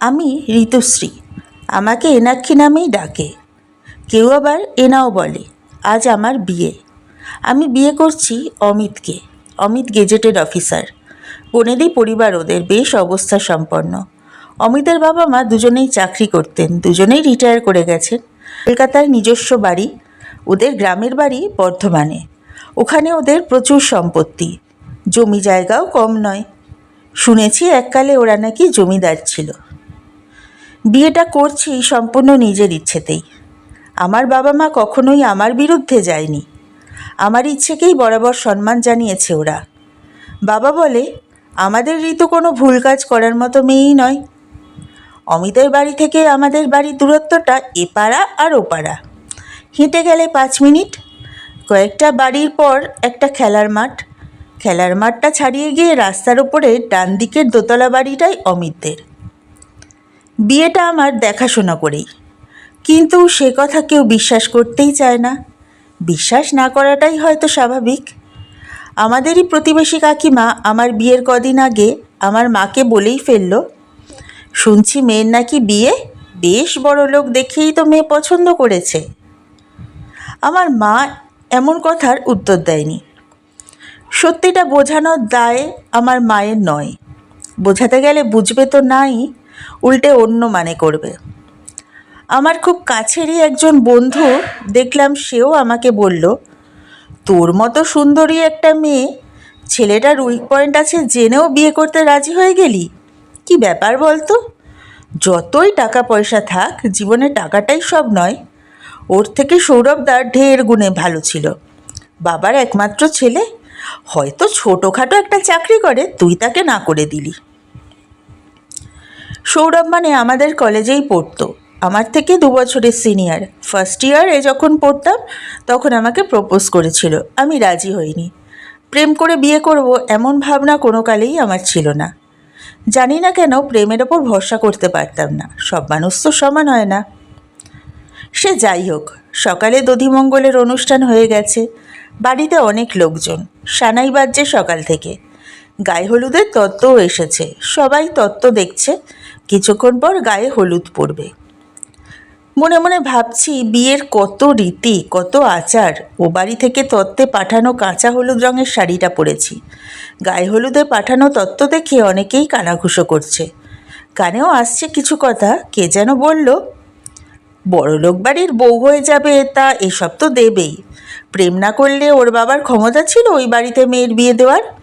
আমি ঋতুশ্রী। আমাকে এনাক্ষী নামেই ডাকে। কেউ আবার এনাও বলে, আজ আমার বিয়ে। আমি বিয়ে করছি অমিতকে। Amit gazetted officer. বনেদি পরিবার ওদের, বেশ অবস্থা সম্পন্ন। অমিতের বাবা মা দুজনেই চাকরি করতেন, দুজনেই রিটায়ার করে গেছেন। কলকাতায় নিজস্ব বাড়ি, ওদের গ্রামের বাড়ি বর্ধমানে। ওখানে ওদের প্রচুর সম্পত্তি। জমি জায়গাও কম নয়। শুনেছি এককালে ওরা নাকি জমিদার ছিল। বিয়েটা করছি সম্পূর্ণ নিজের ইচ্ছেতেই। আমার বাবা মা কখনোই আমার বিরুদ্ধে যায়নি। আমার ইচ্ছেকেই বরাবর সম্মান জানিয়েছে ওরা। বাবা বলে, আমাদের ঋতু কোনো ভুল কাজ করার মতো মেয়েই নয়। অমিতের বাড়ি থেকে আমাদের বাড়ির দূরত্বটা এপাড়া আর ওপাড়া হেঁটে গেলে পাঁচ মিনিট, কয়েকটা বাড়ির পর একটা খেলার মাঠ। খেলার মাঠটা ছাড়িয়ে গিয়ে রাস্তার ওপরে ডান দিকের দোতলা বাড়িটাই অমিতদের। বিয়েটা আমার দেখাশোনা করেই। কিন্তু সে কথা কেউ বিশ্বাস করতেই চায় না। বিশ্বাস না করাটাই হয়তো স্বাভাবিক। আমাদেরই প্রতিবেশী কাকিমা আমার বিয়ের কদিন আগে আমার মাকে বলেই ফেলল, শুনছি মেয়ের নাকি বিয়ে? বেশ বড় লোক দেখেই তো মেয়ে পছন্দ করেছে। আমার মা এমন কথার উত্তর দেয়নি। সত্যিটা বোঝানোর দায় আমার মায়ের নয়। বোঝাতে গেলে বুঝবে তো নাই উল্টে অন্য মানে করবে। আমার খুব কাছেরই একজন বন্ধু, দেখলাম সেও আমাকে বলল, তোর মতো সুন্দরী একটা মেয়ে, ছেলেটার উইক পয়েন্ট আছে জেনেও বিয়ে করতে রাজি হয়ে গেলি? কি ব্যাপার বলতো? যতই টাকা পয়সা থাক, জীবনে টাকাটাই সব নয়। ওর থেকে সৌরভ সৌরভদার ঢের গুণে ভালো ছিল। বাবার একমাত্র ছেলে, হয়তো ছোটোখাটো একটা চাকরি করে, তুই তাকে না করে দিলি। সৌরভ মানে আমাদের কলেজেই পড়তো। আমার থেকে দু বছরের সিনিয়র। ফার্স্ট ইয়ারে যখন পড়তাম, তখন আমাকে প্রপোজ করেছিল। আমি রাজি হইনি। প্রেম করে বিয়ে করব এমন ভাবনা কোনো কালেই আমার ছিল না। জানি না কেন প্রেমের ওপর ভরসা করতে পারতাম না। সব মানুষ তো সমান হয় না। সে যাই হোক, সকালে দধিমঙ্গলের অনুষ্ঠান হয়ে গেছে। বাড়িতে অনেক লোকজন। সানাই বাজছে সকাল থেকে। গায়ে হলুদের তত্ত্বও এসেছে। সবাই তত্ত্ব দেখছে। কিছুক্ষণ পর গায়ে হলুদ পড়বে। মনে মনে ভাবছি, বিয়ের কত রীতি, কত আচার। ও বাড়ি থেকে তত্ত্বে পাঠানো কাঁচা হলুদ রঙের শাড়িটা পরেছি। গায়ে হলুদে পাঠানো তত্ত্ব দেখে অনেকেই কানাঘুষো করছে। কানেও আসছে কিছু কথা, কে যেন বলল, বড়লোক বাড়ির বউ হয়ে যাবে, তা এসব তো দেবেই। প্রেম না করলে ওর বাবার ক্ষমতা ছিল ওই বাড়িতে মেয়ের বিয়ে দেওয়ার?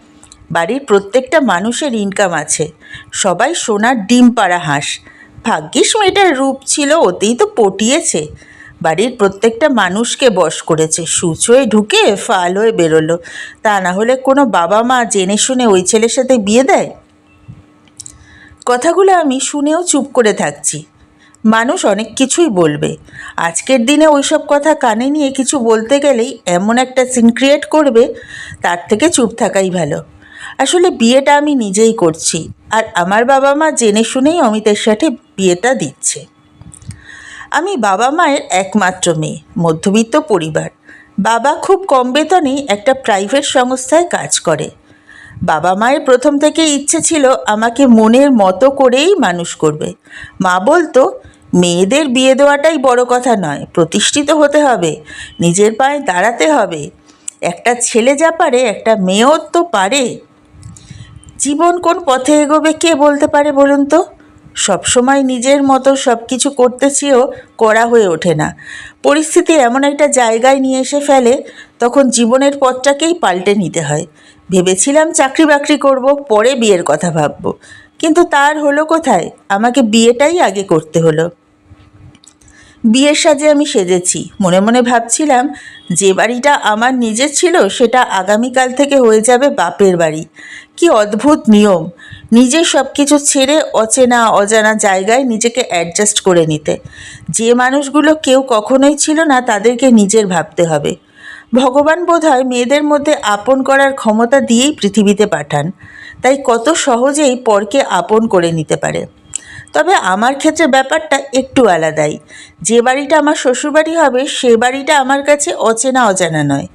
বাড়ির প্রত্যেকটা মানুষের ইনকাম আছে। সবাই সোনার ডিম পাড়া হাঁস। ভাগ্যিস মেয়েটার রূপ ছিল ওতেই তো পটিয়েছে। বাড়ির প্রত্যেকটা মানুষকে বশ করেছে। সূচ হয়ে ঢুকে ফাল হয়ে বেরোলো। তা না হলে কোনো বাবা মা জেনে শুনে ওই ছেলের সাথে বিয়ে দেয়? কথাগুলো আমি শুনেও চুপ করে থাকছি। মানুষ অনেক কিছুই বলবে। আজকের দিনে ওইসব কথা কানে নিয়ে কিছু বলতে গেলেই এমন একটা সিন ক্রিয়েট করবে, তার থেকে চুপ থাকাই ভালো। আসলে বিয়েটা আমি নিজেই করছি আর আমার বাবা মা জেনে শুনেই অমিতের সাথে বিয়েটা দিচ্ছে। আমি বাবা মায়ের একমাত্র মেয়ে, মধ্যবিত্ত পরিবার। বাবা খুব কম বেতনে একটা প্রাইভেট সংস্থায় কাজ করে। বাবা মায়ের প্রথম থেকে ইচ্ছে ছিল আমাকে মনের মতো করেই মানুষ করবে। মা বলতো, মেয়েদের বিয়ে দেওয়াটাই বড় কথা নয়, প্রতিষ্ঠিত হতে হবে, নিজের পায়ে দাঁড়াতে হবে। একটা ছেলে যা পারে, একটা মেয়েও তো পারে। জীবন কোন পথে এগোবে কে বলতে পারে বলুন তো? সবসময় নিজের মতো সব কিছু করতে চেয়েও করা হয়ে ওঠে না। পরিস্থিতি এমন একটা জায়গায় নিয়ে এসে ফেলে, তখন জীবনের পথটাকেই পাল্টে নিতে হয়। ভেবেছিলাম চাকরি বাকরি করব, পরে বিয়ের কথা ভাববো। কিন্তু তার হলো কোথায়? আমাকে বিয়েটাই আগে করতে হলো। বিয়ের সাজে আমি সেজেছি। মনে মনে ভাবছিলাম, যে বাড়িটা আমার নিজের ছিল, সেটা আগামীকাল থেকে হয়ে যাবে বাপের বাড়ি। কি অদ্ভুত নিয়ম। নিজের সব কিছু ছেড়ে অচেনা, অজানা জায়গায় নিজেকে অ্যাডজাস্ট করে নিতে। যে মানুষগুলো কেউ কখনোই ছিল না, তাদেরকে নিজের ভাবতে হবে। ভগবান বোধহয় মেয়েদের মধ্যে আপন করার ক্ষমতা দিয়েই পৃথিবীতে পাঠান। তাই কত সহজেই পরকে আপন করে নিতে পারে। তবে আমার ক্ষেত্রে ব্যাপারটা একটু আলাদাই। যে বাড়িটা আমার শ্বশুরবাড়ি হবে, সে বাড়িটা আমার কাছে অচেনা অজানা নয়।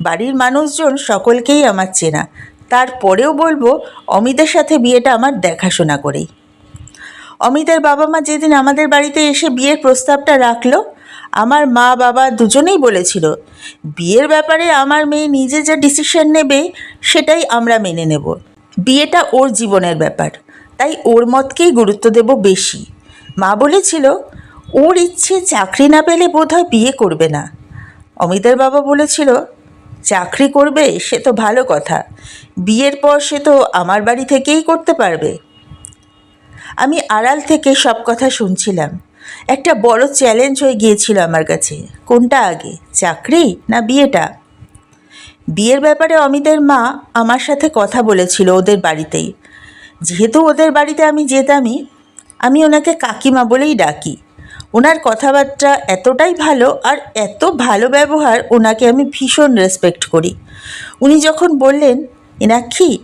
বাড়ির মানুষজন সকলকেই আমার চেনা। তারপরেও বলব, অমিতের সাথে বিয়েটা আমার দেখাশোনা করেই। অমিতের বাবা মা যেদিন আমাদের বাড়িতে এসে বিয়ের প্রস্তাবটা রাখল, আমার মা, বাবা দুজনেই বলেছিল, বিয়ের ব্যাপারে আমার মেয়ে নিজে যা ডিসিশন নেবে, সেটাই আমরা মেনে নেব। বিয়েটা ওর জীবনের ব্যাপার। তাই ওর মতকেই গুরুত্ব দেব বেশি। মা বলেছিল, ওর ইচ্ছে চাকরি না পেলে বোধহয় বিয়ে করবে না। অমিতের বাবা বলেছিল, চাকরি করবে সে তো ভালো কথা, বিয়ের পর সে তো আমার বাড়ি থেকেই করতে পারবে। আমি আড়াল থেকে সব কথা শুনছিলাম। একটা বড় চ্যালেঞ্জ হয়ে গিয়েছিল আমার কাছে, কোনটা আগে, চাকরি না বিয়েটা? বিয়ের ব্যাপারে অমিতের মা আমার সাথে কথা বলেছিল ওদের বাড়িতেই। যেহেতু ওদের বাড়িতে আমি যেতামই, আমি ওনাকে কাকিমা বলেই ডাকি। ওনার কথাবার্তা এতটাই ভালো আর এত ভালো ব্যবহার ওনাকে আমি ভীষণ রেসপেক্ট করি। উনি যখন বললেন, এনাক্ষী,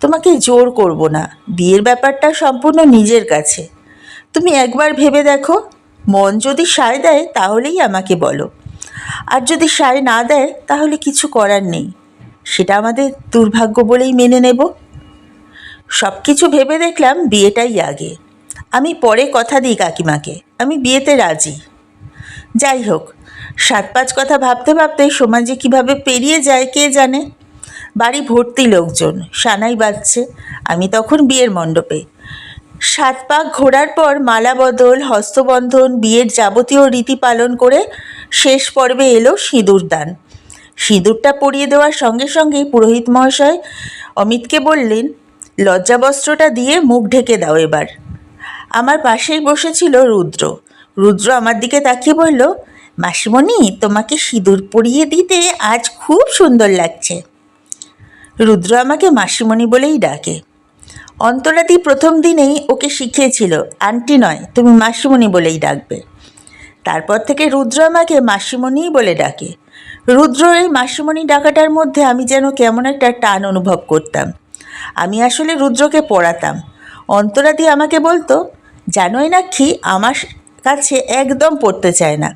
তোমাকে জোর করব না, বিয়ের ব্যাপারটা সম্পূর্ণ নিজের কাছে। তুমি একবার ভেবে দেখো, মন যদি সায় দেয় তাহলেই আমাকে বলো। আর যদি সায় না দেয় তাহলে কিছু করার নেই। সেটা আমাদের দুর্ভাগ্য বলেই মেনে নেব। সব কিছু ভেবে দেখলাম বিয়েটাই আগে। আমি পরে কথা দিই কাকিমাকে। আমি বিয়েতে রাজি। যাই হোক সাত পাঁচ কথা ভাবতে ভাবতে সমাজে কীভাবে পেরিয়ে যায় কে জানে? বাড়ি ভর্তি লোকজন, সানাই বাজছে। আমি তখন বিয়ের মণ্ডপে। সাত পাক ঘোরার পর মালা বদল, হস্তবন্ধন, বিয়ের যাবতীয় রীতি পালন করে শেষ পর্বে এলো সিঁদুর দান। সিঁদুরটা পরিয়ে দেওয়ার সঙ্গে সঙ্গেই পুরোহিত মহাশয় অমিতকে বললেন লজ্জাবস্ত্রটা দিয়ে মুখ ঢেকে দাও এবার। আমার পাশেই বসেছিল রুদ্র। রুদ্র আমার দিকে তাকিয়ে বলল, মাসিমণি, তোমাকে সিঁদুর পরিয়ে দিতে আজ খুব সুন্দর লাগছে। রুদ্র আমাকে মাসিমণি বলেই ডাকে। অন্তরাদি প্রথম দিনেই ওকে শিখিয়েছিল, আন্টি নয়, তুমি মাসিমণি বলেই ডাকবে। তারপর থেকে রুদ্র আমাকে মাসিমণিই বলে ডাকে। রুদ্র এই মাসিমণি ডাকাটার মধ্যে আমি যেন কেমন একটা টান অনুভব করতাম। আমি আসলে রুদ্রকে পড়াতাম। অন্তরাদি আমাকে বলতো, জানোই না কি আমার কাছে একদম পড়তে চায় না।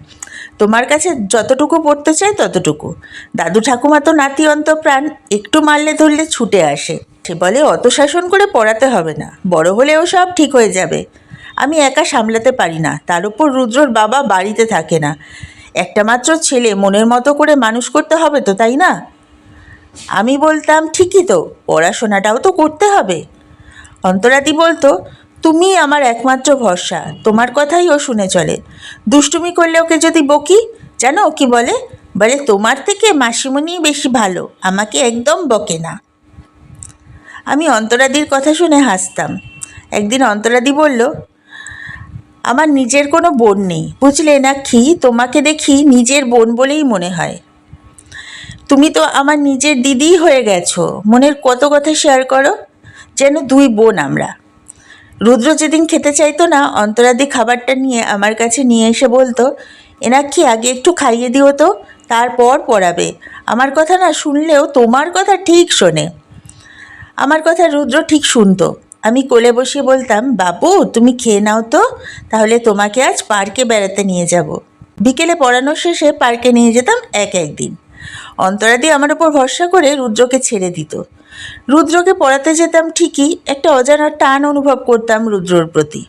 তোমার কাছে যতটুকু পড়তে চাই ততটুকু। দাদু ঠাকুমা তো নাতি অন্ত প্রাণ একটু মারলে ধরলে ছুটে আসে। সে বলে, অত শাসন করে পড়াতে হবে না। বড় হলেও সব ঠিক হয়ে যাবে। আমি একা সামলাতে পারি না। তার উপর রুদ্রর বাবা বাড়িতে থাকে না। একটা মাত্র ছেলে, মনের মতো করে মানুষ করতে হবে তো, তাই না? আমি বলতাম, ঠিকই তো, পড়াশোনাটাও তো করতে হবে। অন্তরাদি বলতো, তুমি আমার একমাত্র ভরসা, তোমার কথাই ও শুনে চলে। দুষ্টুমি করলে ওকে যদি বকি, জানো ও কি বলে? বলে, তোমার থেকে মাসিমণি বেশি ভালো, আমাকে একদম বকে না। আমি অন্তরাদির কথা শুনে হাসতাম। একদিন অন্তরাদি বলল, আমার নিজের কোনো বোন নেই। বুঝলে না কি? তোমাকে দেখি নিজের বোন বলেই মনে হয়। তুমি তো আমার নিজের দিদিই হয়ে গেছো। মনের কত কথা শেয়ার করো? যেন দুই বোন আমরা। রুদ্র যেদিন খেতে চাইতো না, অন্তরাদি খাবারটা নিয়ে আমার কাছে নিয়ে এসে বলতো এনাকি আগে একটু খাইয়ে দিও তো, তারপর পড়াবে। আমার কথা না শুনলেও তোমার কথা ঠিক শোনে। আমার কথা রুদ্র ঠিক শুনতো। আমি কোলে বসিয়ে বলতাম, বাবু, তুমি খেয়ে নাও তো, তাহলে তোমাকে আজ পার্কে বেড়াতে নিয়ে যাব। বিকেলে পড়ানো শেষে পার্কে নিয়ে যেতাম এক একদিন অন্তরাদি আমার ওপর ভরসা করে রুদ্রকে ছেড়ে দিত। রুদ্রকে পড়াতে যেতাম ঠিকই, একটা অজানা টান অনুভব করতাম রুদ্রর প্রতি।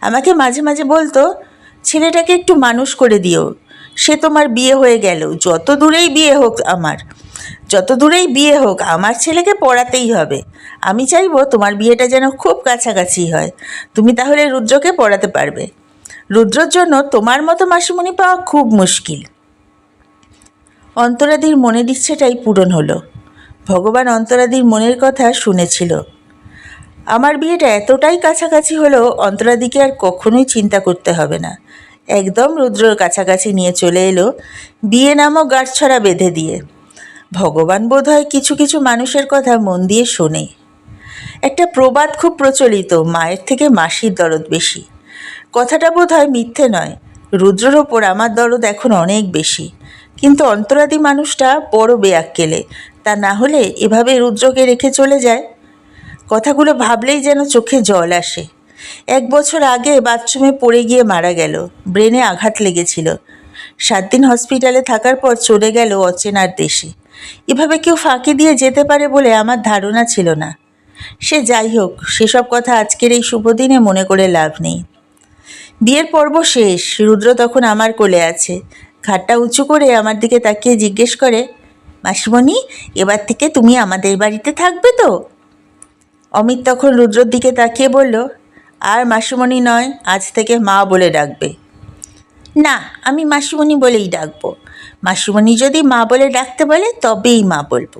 আমাকে মাঝে মাঝে বলতো, ছেলেটাকে একটু মানুষ করে দিও। সে তোমার বিয়ে হয়ে গেল। যত দূরেই বিয়ে হোক আমার, যত দূরেই বিয়ে হোক, আমার ছেলেকে পড়াতেই হবে। আমি চাইব তোমার বিয়েটা যেন খুব কাছাকাছি হয়। তুমি তাহলে রুদ্রকে পড়াতে পারবে। রুদ্রর জন্য তোমার মতো মাসিমণি পাওয়া খুব মুশকিল। অন্তরাদির মনের ইচ্ছেটাই পূরণ হলো। ভগবান অন্তরাদির মনের কথা শুনেছিল। আমার বিয়েটা এতটাই কাছাকাছি হলো, অন্তরাদিকে আর কখনোই চিন্তা করতে হবে না। একদম রুদ্রর কাছাকাছি নিয়ে চলে এলো, বিয়ে নামক গাঁটছড়া বেঁধে দিয়ে। ভগবান বোধহয় কিছু কিছু মানুষের কথা মন দিয়ে শোনে। একটা প্রবাদ খুব প্রচলিত, মায়ের থেকে মাসির দরদ বেশি। কথাটা বোধহয় মিথ্যে নয়, রুদ্রর ওপর আমার দরদ এখন অনেক বেশি। কিন্তু অন্তরাদি মানুষটা বড় বেয়াক্কেলে তা না হলে এভাবে রুদ্রকে রেখে চলে যায়? কথাগুলো ভাবলেই যেন চোখে জল আসে। এক বছর আগে বাথরুমে পড়ে গিয়ে মারা গেল। ব্রেনে আঘাত লেগেছিল। সাত দিন হসপিটালে থাকার পর চলে গেল অচেনার দেশে। এভাবে কেউ ফাঁকি দিয়ে যেতে পারে বলে আমার ধারণা ছিল না। সে যাই হোক, সেসব কথা আজকের এই শুভ দিনে মনে করে লাভ নেই। বিয়ের পর্ব শেষ। রুদ্র তখন আমার কোলে আছে। ঘাটটা উঁচু করে আমার দিকে তাকিয়ে জিজ্ঞেস করে, মাসিমণি, এবার থেকে তুমি আমাদের বাড়িতে থাকবে তো? অমিত তখন রুদ্রর দিকে তাকিয়ে বলল, আর মাসিমণি নয়, আজ থেকে মা বলে ডাকবে। না, আমি মাসিমণি বলেই ডাকবো। মাসিমণি যদি মা বলে ডাকতে বলে, তবেই মা বলব।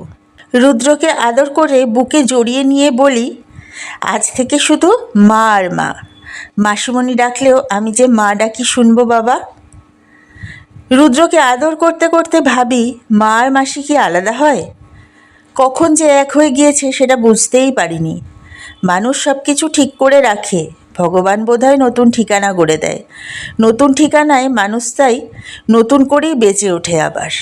রুদ্রকে আদর করে বুকে জড়িয়ে নিয়ে বলি, আজ থেকে শুধু মা আর মা। মাসিমণি ডাকলেও আমি যে মা ডাকি শুনব বাবা। রুদ্রকে আদর করতে করতে ভাবি মা আর মাসি কি আলাদা হয়? কখন যে এক হয়ে গিয়েছে সেটা বুঝতেই পারিনি। মানুষ সব কিছু ঠিক করে রাখে, ভগবান বোধহয় নতুন ঠিকানা গড়ে দেয়। নতুন ঠিকানায় মানুষ তাই নতুন করেই বেঁচে ওঠে আবার।